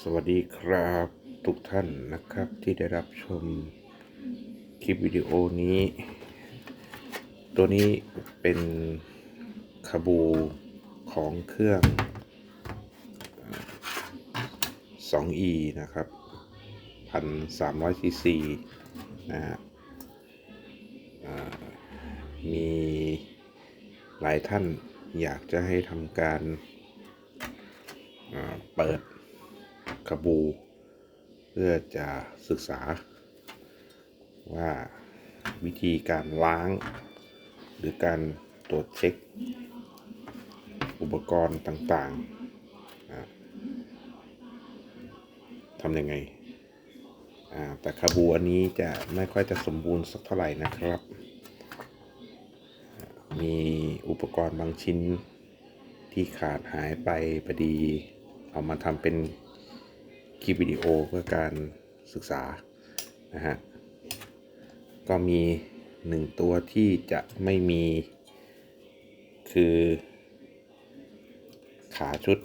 สวัสดีครับทุกท่านนะครับที่ได้รับชมคลิปวิดีโอนี้ ตัวนี้เป็นคาบูของเครื่อง 2e นะครับ 1,300 ซีซีนะฮะมีหลายท่านอยากจะให้ทำการเปิด กระบู เพื่อจะศึกษา ว่าวิธีการล้าง หรือการตรวจเช็ค อุปกรณ์ต่างๆทำยังไงแต่คาบูอันนี้จะไม่ค่อยจะสมบูรณ์สักเท่าไหร่นะครับ มีอุปกรณ์บางชิ้นที่ขาดหายไปพอดี เอามาทำเป็น คลิปวิดีโอเพื่อการศึกษานะฮะก็มีหนึ่งตัวที่จะไม่มีคือขาชุด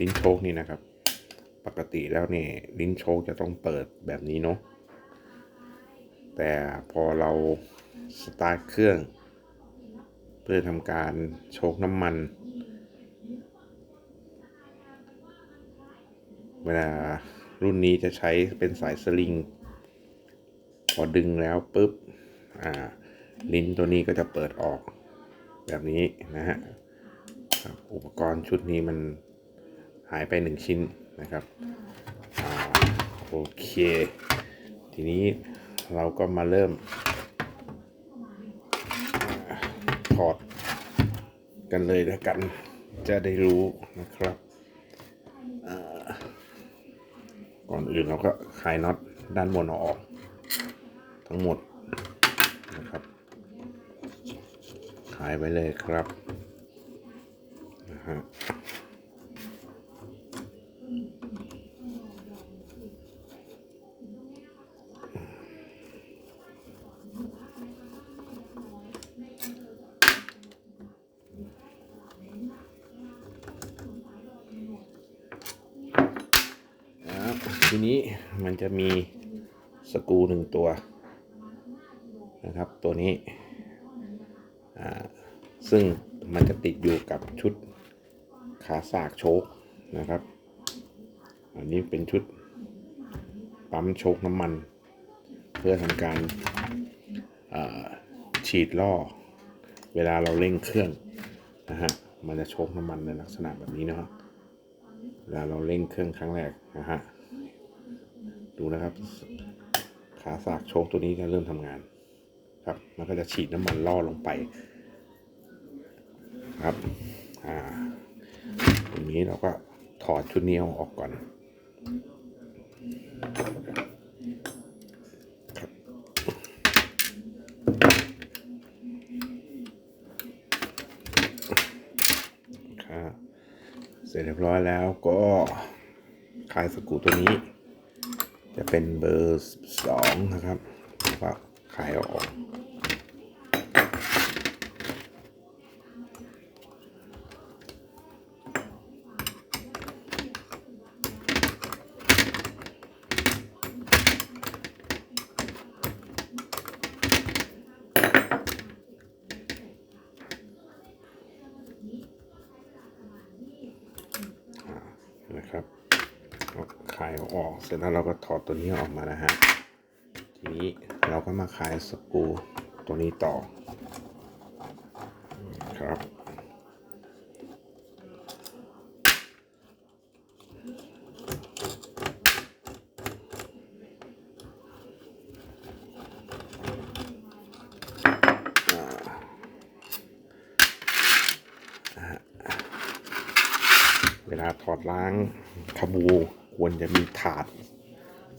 ลิ้นโชคนี่นะครับ ปกติแล้วเนี่ยลิ้นโชคจะต้องเปิดแบบนี้เนาะแต่พอเราสตาร์ทเครื่อง เพื่อทำการโชคน้ำมัน เวลารุ่นนี้จะใช้เป็นสายสลิง พอดึงแล้วปุ๊บ อ่า ลิ้นตัวนี้ก็จะเปิดออก แบบนี้นะฮะอุปกรณ์ชุดนี้มันหายไปหนึ่งชิ้นนะครับอโอเค ทีนี้เราก็มาเริ่มอถอดกันเลยแล้วกันจะได้รู้นะครับ อื่นเราก็คลายน็อตด้านบนออก ทั้งหมดนะครับคลายไว้เลยครับนะฮะครับทีนี้มัน จะมีสกูหนึ่งตัวนะครับตัวนี้ ซึ่งมันจะติดอยู่กับชุดขาสากโชคนะครับ อันนี้เป็นชุดปั๊มโชคน้ำมัน เพื่อทำการฉีดล่อ เวลาเราเร่งเครื่องนะฮะมันจะโชคน้ำมันในลักษณะแบบนี้นะครับเวลาเราเร่งเครื่องครั้งแรกนะฮะ ดูนะครับ ขาสากโชคตัวนี้จะเริ่มทำงาน ครับ มันก็จะฉีดน้ำมันล่อลงไปครับ อ่าตรงนี้เราก็ถอดชุดเนี้เออกก่อนครับเสร็จเรียบร้อยแล้วก็คลายสกูตัวนี้ จะเป็นเบอร์สองนะครับฝากขายออก นะครับเอาขายออกเสร็ จแล้วเราก็ถอดตัวนี้ออกมานะฮะ ทีนี้เราก็มาคลายสกรูตัวนี้ต่อครับ เวลาถอดล้างคาบูควร จะมีถาด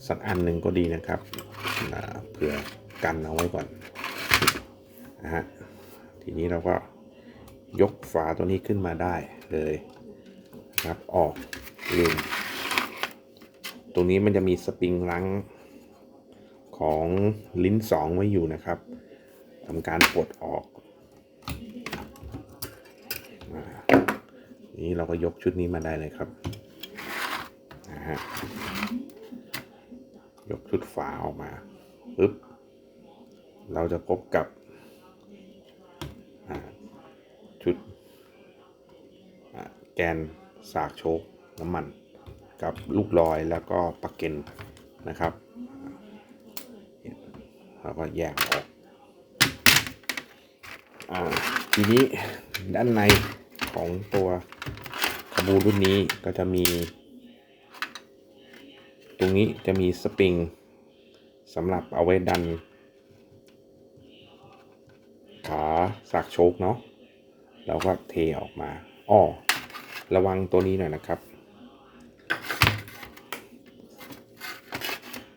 สักอันหนึ่งก็ดีนะครับเผื่อกันเอาไว้ก่อนนะฮะทีนี้เราก็ยกฝาตัวนี้ขึ้นมาได้เลยนะครับออกลืมตรงนี้มันจะมีสปริงลังของลิ้นสองไว้อยู่นะครับทำการปลดออกนี้เราก็ยกชุดนี้มาได้เลยครับ นะฮะ ยกชุดฝาออกมาปึ๊บเราจะพบกับชุดแกนสากโชกน้ำมัน กับลูกลอยแล้วก็ปลักเกนนะครับเราก็แยกออกอทีนี้ด้านในของตัวคาบูรุ่นนี้ก็จะมี ตรงนี้จะมีสปริงสำหรับเอาไว้ดัน ขาสากโชกเนาะเราก็เทออกมาอ้อระวังตัวนี้หน่อยนะครับ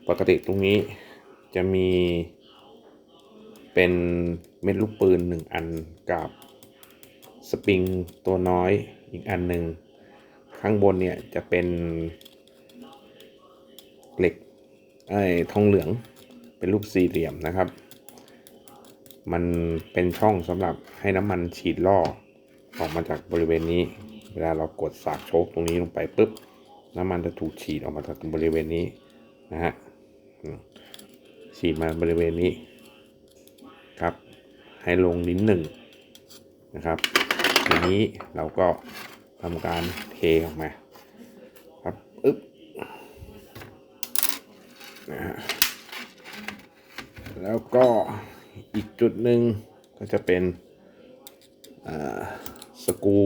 ปกติตรงนี้จะมีเป็นเม็ดลูกปืนหนึ่งอันกับสปริงตัวน้อยอีกอันหนึ่งข้างบนเนี่ยจะเป็น ไอ้ทองเหลืองเป็นรูปสี่เหลี่ยมนะครับ มันเป็นช่องสำหรับให้น้ำมันฉีดล่อออกมาจากบริเวณนี้ เวลาเรากดสากโชกตรงนี้ลงไปปุ๊บ น้ำมันจะถูกฉีดออกมาจากบริเวณนี้นะฮะฉีดมาบริเวณนี้ครับ ให้ลงลิ้นหนึ่งนะครับ ทีนี้เราก็ทำการเทออกมาครับอึ๊บ นะฮะแล้วก็อีกจุดหนึ่งก็จะเป็นสกู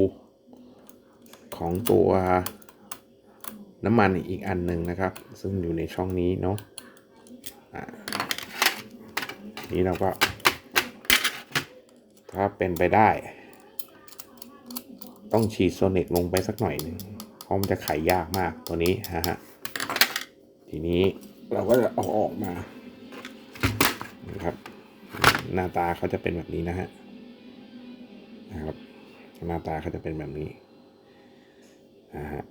ของตัวน้ำมันอีกอันหนึ่งนะครับ ซึ่งอยู่ในช่องนี้เนาะอ่านี้เราก็ ถ้าเป็นไปได้ ต้องฉีดโซนิกลงไปสักหน่อยหนึงเพราะมันจะไขยากมากตัวนี้นะฮะทีนี้ เราก็จะเอาออกมานะครับ หน้าตาเขาจะเป็นแบบนี้นะฮะนะครับหน้าตาเขาจะเป็นแบบนี้นะฮะ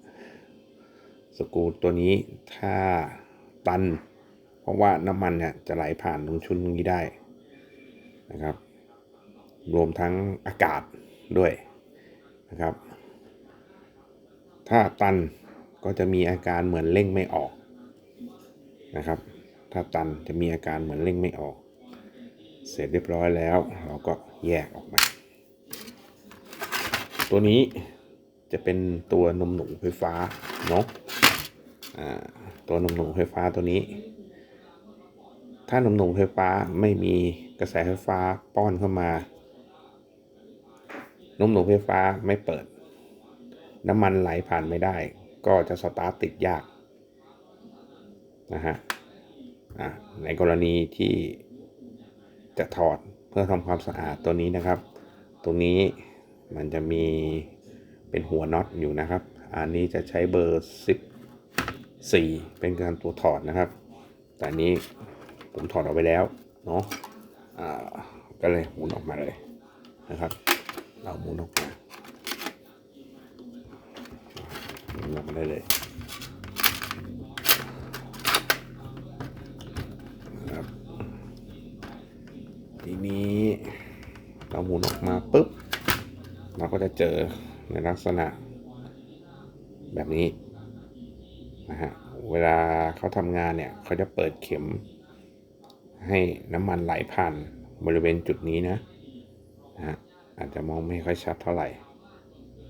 สกูตัวนี้ถ้าตัน เพราะว่าน้ำมันเนี่ยจะไหลผ่านตรงชุดนี้ได้นะครับ รวมทั้งอากาศด้วยนะครับ ถ้าตันก็จะมีอาการเหมือนเร่งไม่ออก นะครับ ถ้าตันจะมีอาการเหมือนเร่งไม่ออก เสร็จเรียบร้อยแล้ว เราก็แยกออกมา ตัวนี้จะเป็นตัวนมหนูไฟฟ้าเนาะตัวนมหนูไฟฟ้าตัวนี้ ถ้านมหนูไฟฟ้าไม่มีกระแสไฟฟ้าป้อนเข้ามานมหนูไฟฟ้าไม่เปิด น้ำมันไหลผ่านไม่ได้ ก็จะสตาร์ทติดยาก นะฮะอะในกรณีที่จะถอดเพื่อทำความสะอาดตัวนี้นะครับ ตรงนี้มันจะมีเป็นหัวน็อตอยู่นะครับ อันนี้จะใช้เบอร์ 14 เป็นการตัวถอดนะครับ แต่นี้ผมถอดออกไปแล้วเนาะอ่าก็เลยหมุนออกมาเลยนะครับ เราหมุนออกมาหมุนออกมาได้เลยนะครับ ทีนี้เราหมุนออกมาปุ๊บ เราก็จะเจอในลักษณะแบบนี้นะฮะเวลาเขาทำงานเนี่ยเขาจะเปิดเข็ม ให้น้ำมันไหลผ่านบริเวณจุดนี้นะนะฮะอาจจะมองไม่ค่อยชัดเท่าไหร่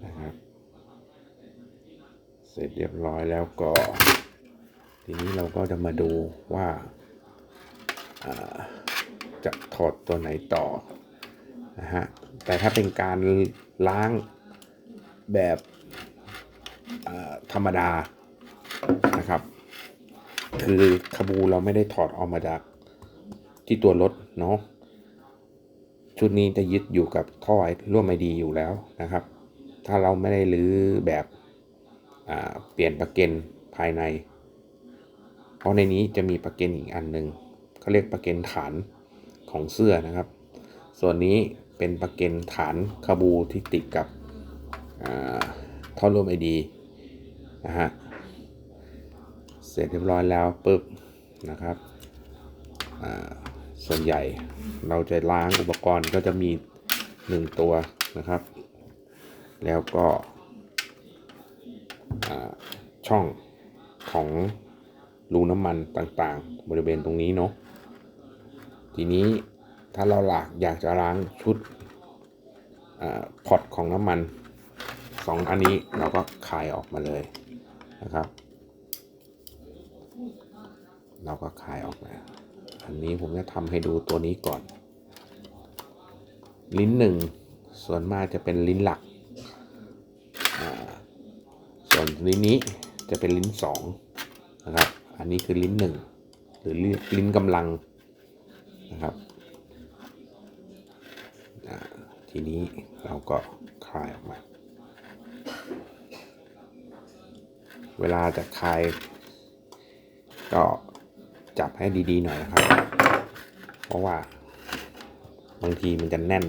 นะครับเสร็จเรียบร้อยแล้วก็ ทีนี้เราก็จะมาดูว่าอ่า จะถอดตัวไหนต่อนะฮะแต่ถ้าเป็นการล้างแบบธรรมดานะครับ คือคบูเราไม่ได้ถอดออกมาจากที่ตัวรถเนาะชุดนี้จะยึดอยู่กับท่อร่วมไอดีอยู่แล้วนะครับ ถ้าเราไม่ได้รื้อแบบเปลี่ยนประเก็นภายใน เพราะในนี้จะมีประเก็นอีกอันหนึ่งเขาเรียกประเก็นฐาน ของเสื้อนะครับ ส่วนนี้เป็นประเก็นฐานคาบูที่ติดกับอ่าท่อร่วมไอดีนะฮะ เสร็จเรียบร้อยแล้วปุ๊บนะครับส่วนใหญ่เราจะล้างอุปกรณ์ก็จะมีหนึ่งตัวนะครับ แล้วก็ช่องของรูน้ำมันต่างๆ บริเวณตรงนี้เนาะ ทีนี้ถ้าเราหลากอยากจะล้างชุดพอตของน้ำมันสองอันนี้เราก็คายออกมาเลยนะครับ เราก็คายออกมา อันนี้ผมจะทำให้ดูตัวนี้ก่อน ลิ้นหนึ่งส่วนมากจะเป็นลิ้นหลัก ส่วนลิ้นนี้จะเป็นลิ้นสองนะครับ อันนี้คือลิ้นหนึ่งหรือลิ้นกำลัง นะครับ ทีนี้เราก็คลายออกมา เวลาจะคลาย ก็จับให้ดีๆหน่อยนะครับ เพราะว่าบางทีมันจะแน่น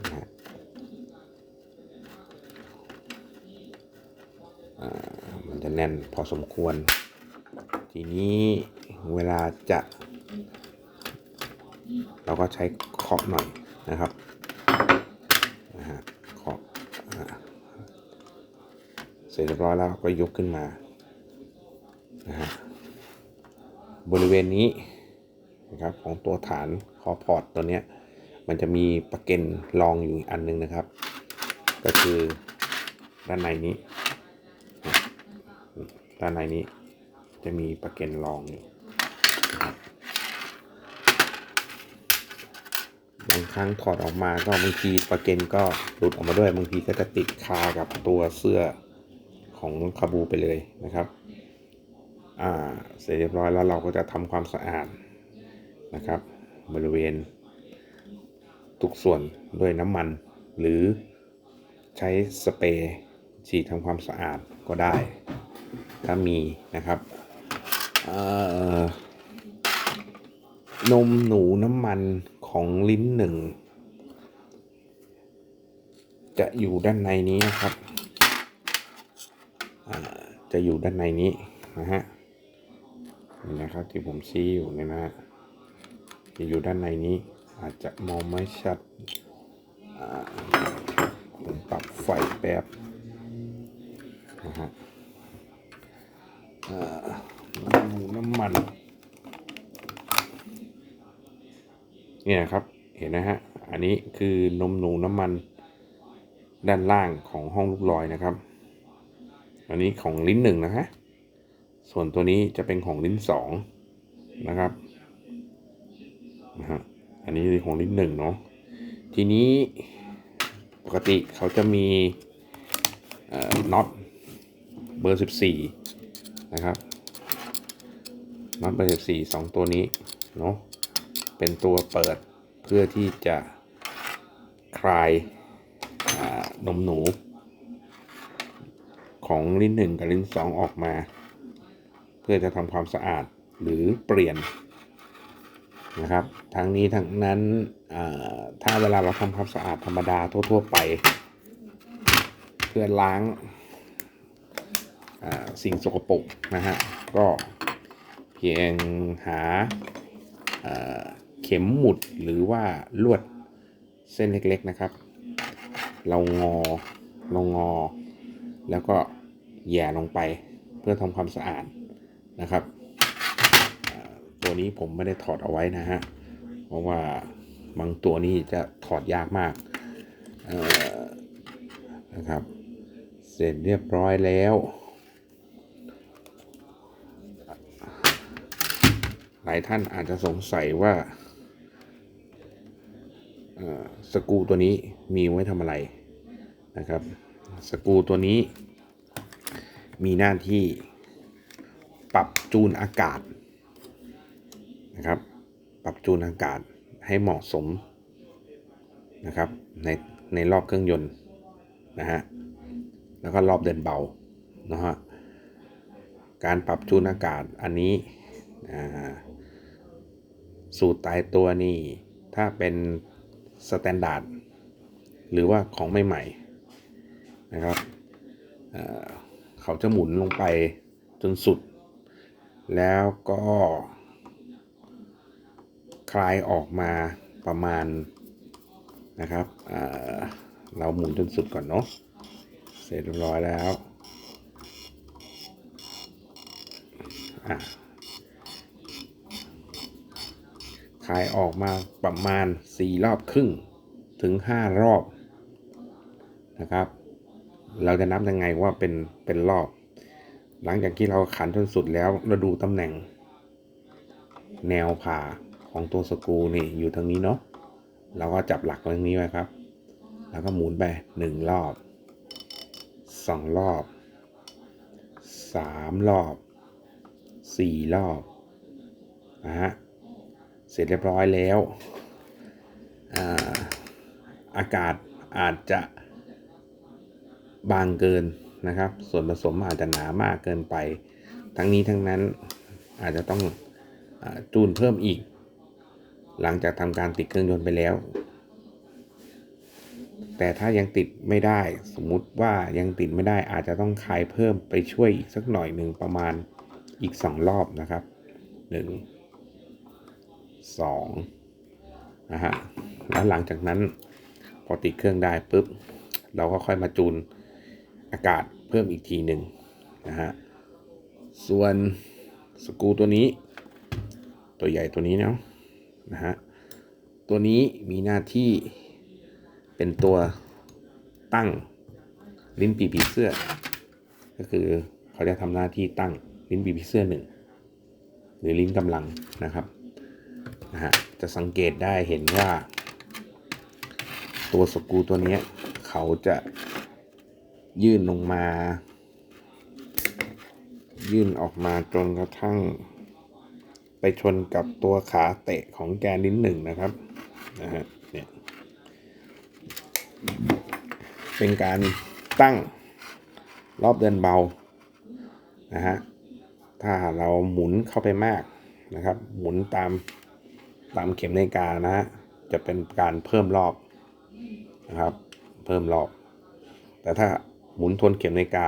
นะฮะอ่ามันจะแน่นพอสมควร ทีนี้เวลาจะ เราก็ใช้เคาะหน่อยนะครับนะฮะเคาะเสร็จเรียบร้อยแล้วก็ยกขึ้นมานะฮะบริเวณนี้นะครับของตัวฐานคอพอร์ตตัวเนี้ยมันจะมีประเก็นรองอยู่อันหนึงนะครับ ก็คือด้านในนี้ ด้านในนี้จะมีประเก็นรองอยู่นะครับบาง ครั้งถอดออกมาก็บางทีประเก็นก็หลุดออกมาด้วยบางทีก็จะติดคากับตัวเสื้อของคาบูไปเลยนะครับอ่าเสร็จเรียบร้อยแล้วเราก็จะทำความสะอาดนะครับ บริเวณ ทุกส่วนด้วยน้ำมัน หรือใช้สเปรย์ฉีดทำความสะอาดก็ได้ ถ้ามีนะครับนมหนูน้ำมัน ของลิ้นหนึ่งจะอยู่ด้านในนี้นะครับ จะอยู่ด้านในนี้นะฮะ นี่นะครับที่ผมชี้อยู่เนี่ยนะฮะจะอยู่ด้านในนี้อาจจะมองไม่ชัด ผมปรับไฟแป๊บนะฮะอ่าหมูน้ำมัน เนี่ยนะครับเห็นนะฮะอันนี้คือนมหนูน้ำมันด้านล่างของห้องลูกลอยนะครับ อันนี้ของลิ้นหนึ่งนะฮะส่วนตัวนี้จะเป็นของลิ้นสองนะครับนะฮะอันนี้คือของลิ้นหนึ่งเนาะทีนี้ปกติเขาจะมีน็อตเบอร์สิบสี่นะครับน็อตเบอร์สิบสี่สองตัวนี้เนาะ เป็นตัวเปิดเพื่อที่จะคลายนมหนู ของลิ้นหนึ่งกับลิ้นสองออกมา เพื่อจะทำความสะอาดหรือเปลี่ยนนะครับทั้งนี้ทั้งนั้นถ้าเวลาเราทำความสะอาดธรรมดาทั่ว ๆ ไป เพื่อล้างสิ่งสกปรกนะฮะก็เพียงหา เข็มหมุดหรือว่าลวดเส้นเล็กๆนะครับ เรางอเรางอ แล้วก็แย่ลงไปเพื่อทำความสะอาดนะครับ ตัวนี้ผมไม่ได้ถอดเอาไว้นะฮะ เพราะว่าบางตัวนี้จะถอดยากมากนะครับ เสร็จเรียบร้อยแล้วหลายท่านอาจจะสงสัยว่า สกูตัวนี้มีไว้ทำอะไรนะครับ สกูตัวนี้ มีหน้าที่ปรับจูนอากาศนะครับ ปรับจูนอากาศให้เหมาะสมนะครับในในรอบเครื่องยนต์นะฮะแล้วก็รอบเดินเบานะฮะการปรับจูนอากาศอันนี้สูตรตายตัวนี่ถ้าเป็น สแตนดาร์ดหรือว่าของใหม่ๆนะครับเเขาจะหมุนลงไปจนสุด แล้วก็คลายออกมาประมาณนะครับเเราหมุนจนสุดก่อนเนาะเสร็จเรียบร้อยแล้วอะ ขายออกมาประมาณ 4 รอบครึ่งถึง 5 รอบนะครับ เราจะนับยังไงว่าเป็นเป็นรอบ หลังจากที่เราขันจนสุดแล้วเราดูตำแหน่ง แนวผ่าของตัวสกรูนี่อยู่ทางนี้เนาะเราก็จับหลักตรงนี้ไว้ครับ แล้วก็หมุนไปหนึ่งรอบสองรอบสามรอบสี่รอบนะฮะ เสร็จเรียบร้อยแล้วอ่าอากาศอาจจะบางเกินนะครับ ส่วนผสมอาจจะหนามากเกินไป ทั้งนี้ทั้งนั้นอาจจะต้องอจูนเพิ่มอีก หลังจากทำการติดเครื่องยนต์ไปแล้ว แต่ถ้ายังติดไม่ได้สมมุติว่ายังติดไม่ได้อาจจะต้องคลายเพิ่มไปช่วยอีกสักหน่อยหนึ่งประมาณอีก 2 รอบนะครับ 1 2นะฮะแล้วหลังจากนั้นพอติดเครื่องได้ปุ๊บ เราก็ค่อยมาจูนอากาศเพิ่มอีกทีหนึ่งนะฮะส่วนสกูตัวนี้ ตัวใหญ่ตัวนี้เนาะนะฮะตัวนี้มีหน้าที่เป็นตัวตั้งลิ้นปีผีเสื้อ ก็คือเขาจะทำหน้าที่ตั้งลิ้นปีผีเสื้อหนึ่งหรือลิ้นกำลังนะครับ นะฮะจะสังเกตได้เห็นว่า ตัวสกูตัวนี้เขาจะยื่นลงมา ยื่นออกมาจนกระทั่ง ไปชนกับตัวขาเตะของแกนลิ้นหนึ่งนะครับนะฮะเนี่ยเป็นการตั้งรอบเดินเบานะฮะถ้าเราหมุนเข้าไปมากนะครับ หมุนตาม ตามเข็มนาฬิกานะฮะจะเป็นการเพิ่มรอบนะครับ เพิ่มรอบ แต่ถ้าหมุนทวนเข็มนาฬิกา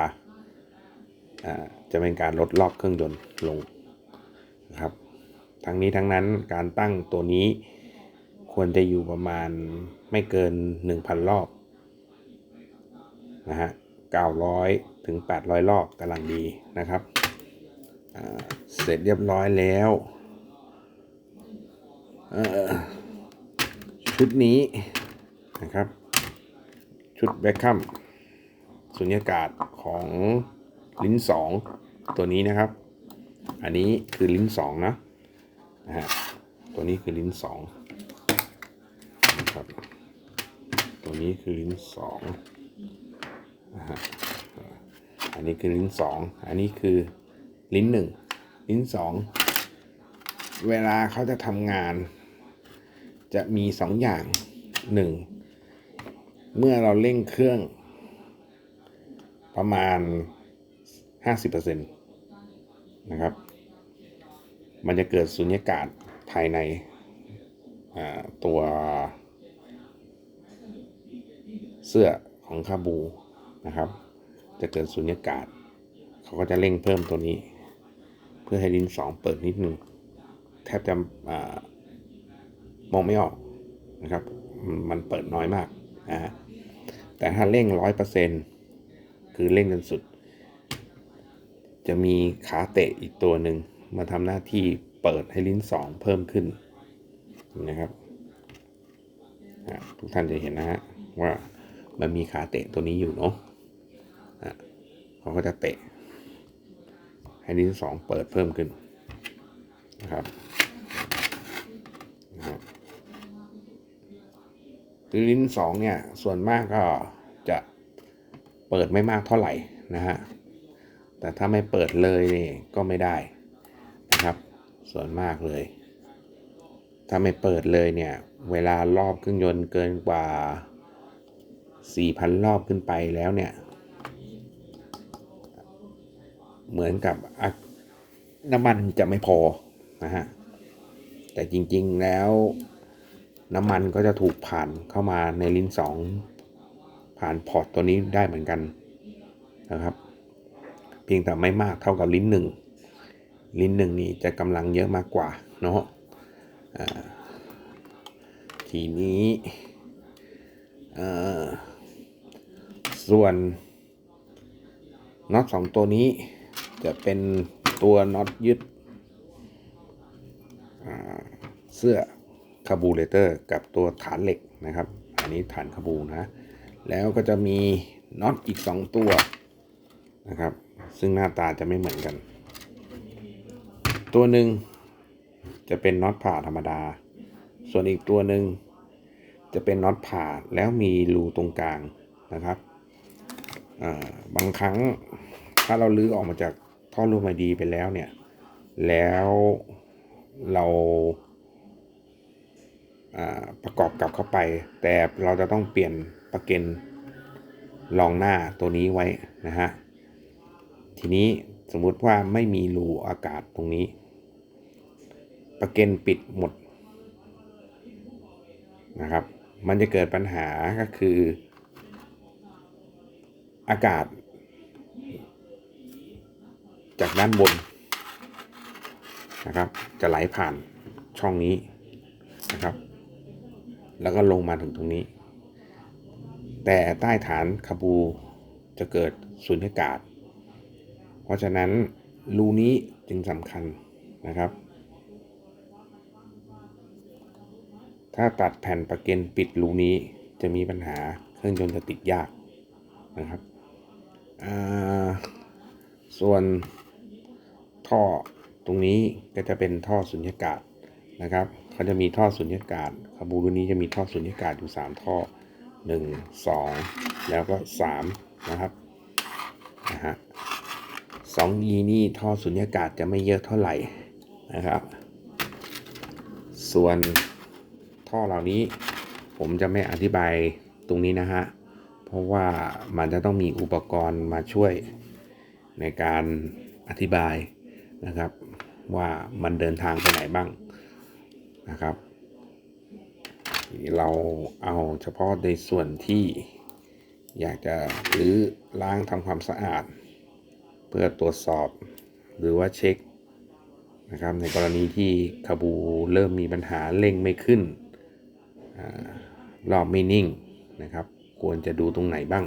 อ่าจะเป็นการลดรอบเครื่องยนต์ลงนะครับ ทั้งนี้ทั้งนั้นการตั้งตัวนี้ควรจะอยู่ประมาณไม่เกิน 1,000 รอบนะฮะ 900 ถึง 800 รอบกำลังดีนะครับอ่าเสร็จเรียบร้อยแล้ว ชุดนี้นะครับ ชุดแบคคัมสุญญากาศของลิ้น2ตัวนี้นะครับ อันนี้คือลิ้น2นะนะฮะตัวนี้คือลิ้นสองนะครับตัวนี้คือลิ้นสองนะฮะอันนี้คือลิ้นสองอันนี้คือลิ้นหนึ่งลิ้นสองเวลาเขาจะทำงาน จะมีสองอย่างหนึ่งเมื่อเราเร่งเครื่องประมาณ 50%นะครับ มันจะเกิดสุญญากาศภายในตัวเสื้อของคาบูนะครับ จะเกิดสุญญากาศ เขาก็จะเร่งเพิ่มตัวนี้ เพื่อให้ลิ้นสองเปิดนิดนึง แทบจะ มองไม่ออกนะครับ มันเปิดน้อยมากนะฮะแต่ถ้าเร่งร้อยเปอร์เซ็นคือเร่งจนสุด จะมีขาเตะอีกตัวหนึ่งมาทำหน้าที่เปิดให้ลิ้นสองเพิ่มขึ้นนะครับทุกท่านจะเห็นนะฮะว่ามันมีขาเตะตัวนี้อยู่เนาะเขาก็จะเตะ ให้ลิ้นสองเปิดเพิ่มขึ้นนะครับคือ ลิ้นสองเนี่ยส่วนมากก็จะเปิดไม่มากเท่าไหร่นะฮะแต่ถ้าไม่เปิดเลยนี่ก็ไม่ได้นะครับ ส่วนมากเลย ถ้าไม่เปิดเลยเนี่ย เวลารอบเครื่องยนต์เกินกว่า 4,000 รอบขึ้นไปแล้วเนี่ย เหมือนกับน้ำมันจะไม่พอนะฮะแต่จริงๆแล้ว น้ำมันก็จะถูกผ่านเข้ามาในลิ้นสองผ่านพอร์ตตัวนี้ได้เหมือนกันนะครับ เพียงแต่ไม่มากเท่ากับลิ้นหนึ่งลิ้นหนึ่งนี่จะกำลังเยอะมากกว่าเนาะทีนี้ส่วนน็อตสองตัวนี้จะเป็นตัวน็อตยึดเสื้อ คาบูเลเตอร์กับตัวฐานเหล็กนะครับ อันนี้ฐานคาบูนะ แล้วก็จะมีน็อตอีก 2 ตัวนะครับ ซึ่งหน้าตาจะไม่เหมือนกัน ตัวหนึ่งจะเป็นน็อตผ่าธรรมดา ส่วนอีกตัวหนึ่งจะเป็นน็อตผ่าแล้วมีรูตรงกลางนะครับอ่าบางครั้งถ้าเราลื้อออกมาจากท่อรูมาดีไปแล้วเนี่ย แล้วเรา ประกอบกลับเข้าไป แต่เราจะต้องเปลี่ยนประเกนรองหน้าตัวนี้ไว้นะฮะ ทีนี้สมมุติว่าไม่มีรูอากาศตรงนี้ ประเกนปิดหมดนะครับ มันจะเกิดปัญหาก็คือ อากาศ จากด้านบนนะครับ จะไหลผ่านช่องนี้นะครับ แล้วก็ลงมาถึงตรงนี้ แต่ใต้ฐานคาบูจะเกิดสุญญากาศ เพราะฉะนั้นรูนี้จึงสำคัญนะครับ ถ้าตัดแผ่นประเก็นปิดรูนี้จะมีปัญหาเครื่องยนต์จะติดยากนะครับ ส่วนท่อตรงนี้ก็จะเป็นท่อสุญญากาศนะครับ เขาจะมีท่อสุญญากาศคาบูรุ่นนี้จะมีท่อสุญญากาศอยู่ 3 ท่อ 1 2 แล้วก็ 3 นะครับนะฮะสองยีนี่ท่อสุญญากาศจะไม่เยอะเท่าไหร่นะครับ ส่วนท่อเหล่านี้ผมจะไม่อธิบายตรงนี้นะฮะ เพราะว่ามันจะต้องมีอุปกรณ์มาช่วยในการอธิบายนะครับ ว่ามันเดินทางไปไหนบ้าง นะครับเราเอาเฉพาะในส่วนที่อยากจะหรือล้างทำความสะอาด เพื่อตรวจสอบหรือว่าเช็คนะครับในกรณีที่คาบูเริ่มมีปัญหาเร่งไม่ขึ้นอรอบไม่นิ่งนะครับ ควรจะดูตรงไหนบ้าง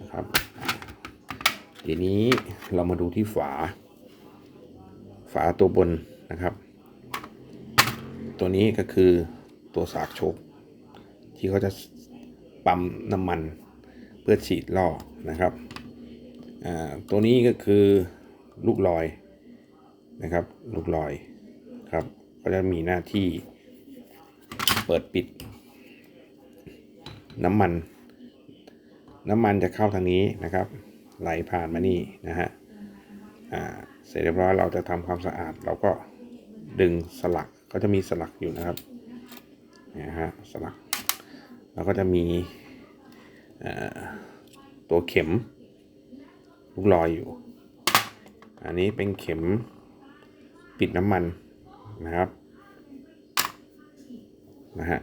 นะครับ ทีนี้เรามาดูที่ฝา ฝาตัวบนนะครับ ตัวนี้ก็คือตัวสากชก ที่เขาจะปั๊มน้ำมันเพื่อฉีดล่อนะครับตัวนี้ก็คือลูกลอยนะครับ ลูกลอยครับก็จะมีหน้าที่เปิดปิด น้ำมัน น้ำมันจะเข้าทางนี้นะครับ ไหลผ่านมานี่นะฮะเสร็จเรียบร้อยเราจะทำความสะอาดเราก็ดึงสลัก ก็จะมีสลักอยู่นะครับนะฮะสลัก แล้วก็จะมีตัวเข็มลูกลอยอยู่ อันนี้เป็นเข็มปิดน้ำมันนะครับนะฮะ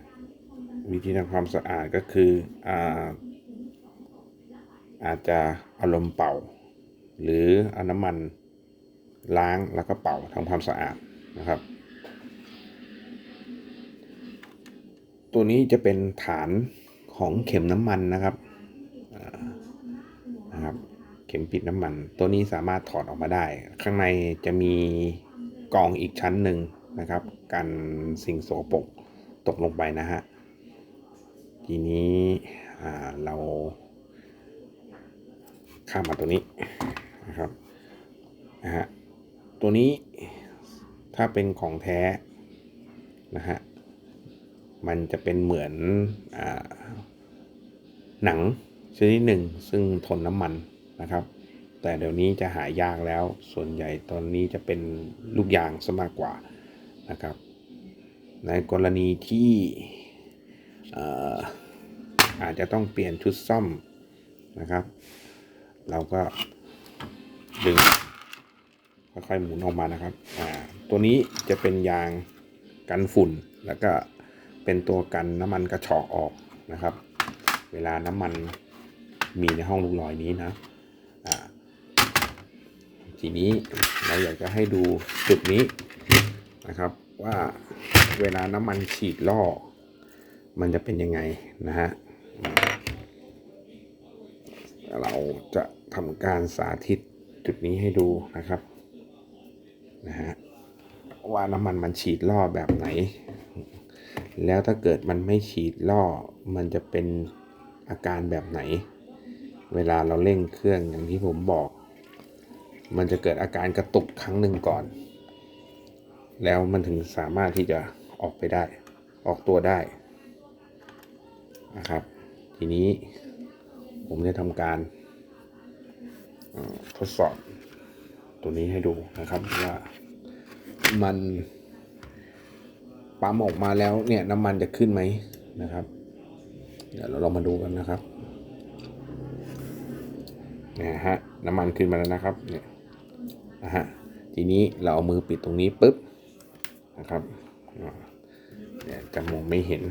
วิธีทำความสะอาดก็คืออาอาจจะเอาลมเป่า หรือเอาน้ำมันล้างแล้วก็เป่าทำความสะอาดนะครับ ตัวนี้จะเป็นฐานของเข็มน้ำมันนะครับนะครับ เข็มปิดน้ำมัน ตัวนี้สามารถถอดออกมาได้ ข้างในจะมีกองอีกชั้นหนึ่งนะครับ กันสิ่งโสโปรกตกลงไปนะฮะทีนี้เราข้ามมาตัวนี้นะครับนะฮะตัวนี้ถ้าเป็นของแท้นะฮะ มันจะเป็นเหมือนอหนังชนิดหนึ่งซึ่งทนน้ำมันนะครับ แต่เดี๋ยวนี้จะหายากแล้ว ส่วนใหญ่ตอนนี้จะเป็นลูกยางซะมากกว่านะครับ ในกรณีที่เอ่อาจจะต้องเปลี่ยนชุดซ่อมนะครับ เราก็ดึงค่อยๆหมุนออกมานะครับ ตัวนี้จะเป็นยางกันฝุ่นแล้วก็ เป็นตัวกันน้ำมันกระชอกออกนะครับ เวลาน้ำมันมีในห้องลูกลอยนี้นะอ่าทีนี้เราอยากจะให้ดูจุดนี้นะครับว่าเวลาน้ำมันฉีดล่อ มันจะเป็นยังไงนะฮะเราจะทำการสาธิตจุดนี้ให้ดูนะครับนะฮะว่าน้ำมันมันฉีดล่อแบบไหน แล้วถ้าเกิดมันไม่ฉีดล่อ มันจะเป็นอาการแบบไหน เวลาเราเร่งเครื่องอย่างที่ผมบอก มันจะเกิดอาการกระตุกครั้งหนึ่งก่อน แล้วมันถึงสามารถที่จะออกไปได้ ออกตัวได้นะครับ ทีนี้ผมจะทำการทดสอบตัวนี้ให้ดูนะครับว่ามัน ปั๊มออกมาแล้วเนี่ยน้ำมันจะขึ้นไหมนะครับ เดี๋ยวเราลองมาดูกันนะครับนะฮะน้ำมันขึ้นมาแล้วนะครับเนี่ยนะฮะทีนี้เราเอามือปิดตรงนี้ปุ๊บนะครับเนี่ยจะมองไม่เห็น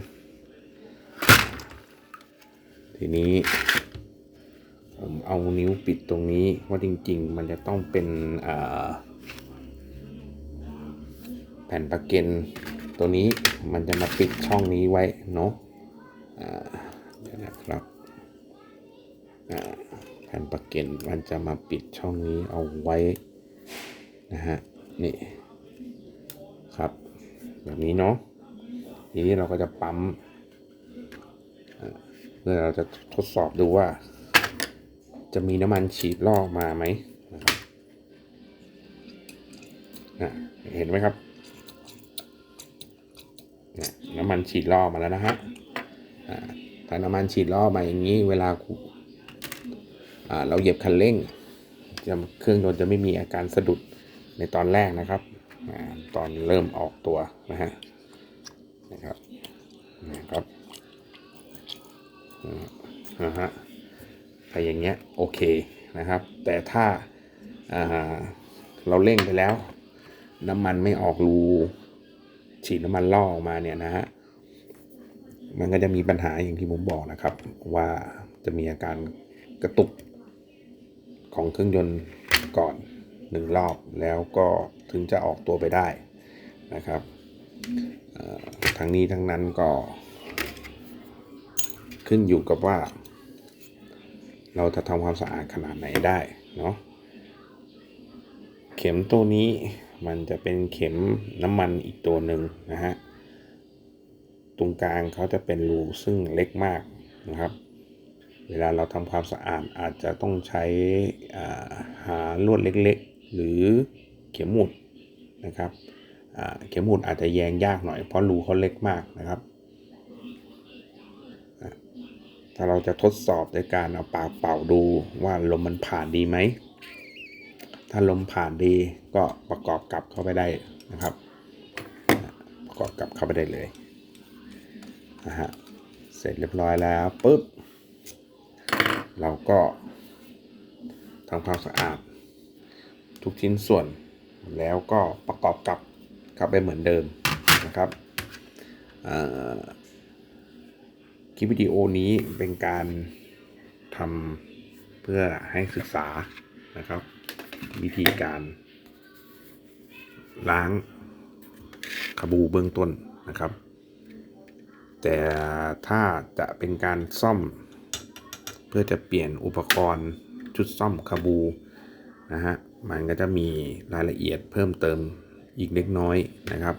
ทีนี้ผมเอานิ้วปิดตรงนี้ว่าจริง ๆ มันจะต้องเป็นแผ่นประเก็น ตัวนี้มันจะมาปิดช่องนี้ไว้เนาะเดี๋ยวนะครับแผ่นประเก็นมันจะมาปิดช่องนี้เอาไว้นะฮะนี่ครับ แบบนี้เนาะทีนี้เราก็จะปั๊มเพื่อเราจะทดสอบดูว่า จะมีน้ำมันฉีดล่อมาไหมนะครับนะเห็นไหมครับ น้ำมันฉีดล่อมาแล้วนะฮะอ่าถ้าน้ำมันฉีดล่อมาอย่างนี้เวลาอ่าเราเหยียบคันเร่งจะเครื่องยนต์จะไม่มีอาการสะดุดในตอนแรกนะครับอาตอนเริ่มออกตัวนะฮะนะครับนะครับอืมนะฮะถ้าอย่างเงี้ยโอเคนะครับ แต่ถ้าอ่าเราเร่งไปแล้ว น้ำมันไม่ออกรู ฉีดน้ำมันล่อออกมาเนี่ยนะฮะมันก็จะมีปัญหาอย่างที่ผมบอกนะครับ ว่าจะมีอาการกระตุกของเครื่องยนต์ก่อนหนึ่งรอบแล้วก็ถึงจะออกตัวไปได้นะครับทั้งนี้ทั้งนั้นก็ ขึ้นอยู่กับว่า เราจะทำความสะอาดขนาดไหนได้เนาะเข็มตัวนี้ มันจะเป็นเข็มน้ำมันอีกตัวหนึ่งนะฮะ ตรงกลางเขาจะเป็นรูซึ่งเล็กมากนะครับ เวลาเราทำความสะอาดอาจจะต้องใช้าหาลวดเล็กๆ หรือเข็มหมุดนะครับเข็มหมุดอาจจะแยงยากหน่อยเพราะรูเขาเล็กมากนะครับ ถ้าเราจะทดสอบในการเอาปากเป่าดูว่าลมมันผ่านดีไหม ถ้าลมผ่านดีก็ประกอบกลับเข้าไปได้นะครับ ประกอบกลับเข้าไปได้เลยนะฮะเสร็จเรียบร้อยแล้วปุ๊บเราก็ทำความสะอาด ทุกชิ้นส่วน แล้วก็ประกอบกลับเข้าไปเหมือนเดิมนะครับคลิปวิดีโอนี้เป็นการทำเพื่อให้ศึกษานะครับ วิธีการล้างขบูเบื้องต้นนะครับ แต่ถ้าจะเป็นการซ่อม เพื่อจะเปลี่ยนอุปกรณ์ชุดซ่อมขบูนะฮะมันก็จะมีรายละเอียดเพิ่มเติมอีกเล็กน้อยนะครับ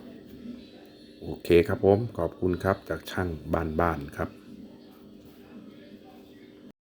โอเคครับผม ขอบคุณครับจากช่างบ้านบ้านครับ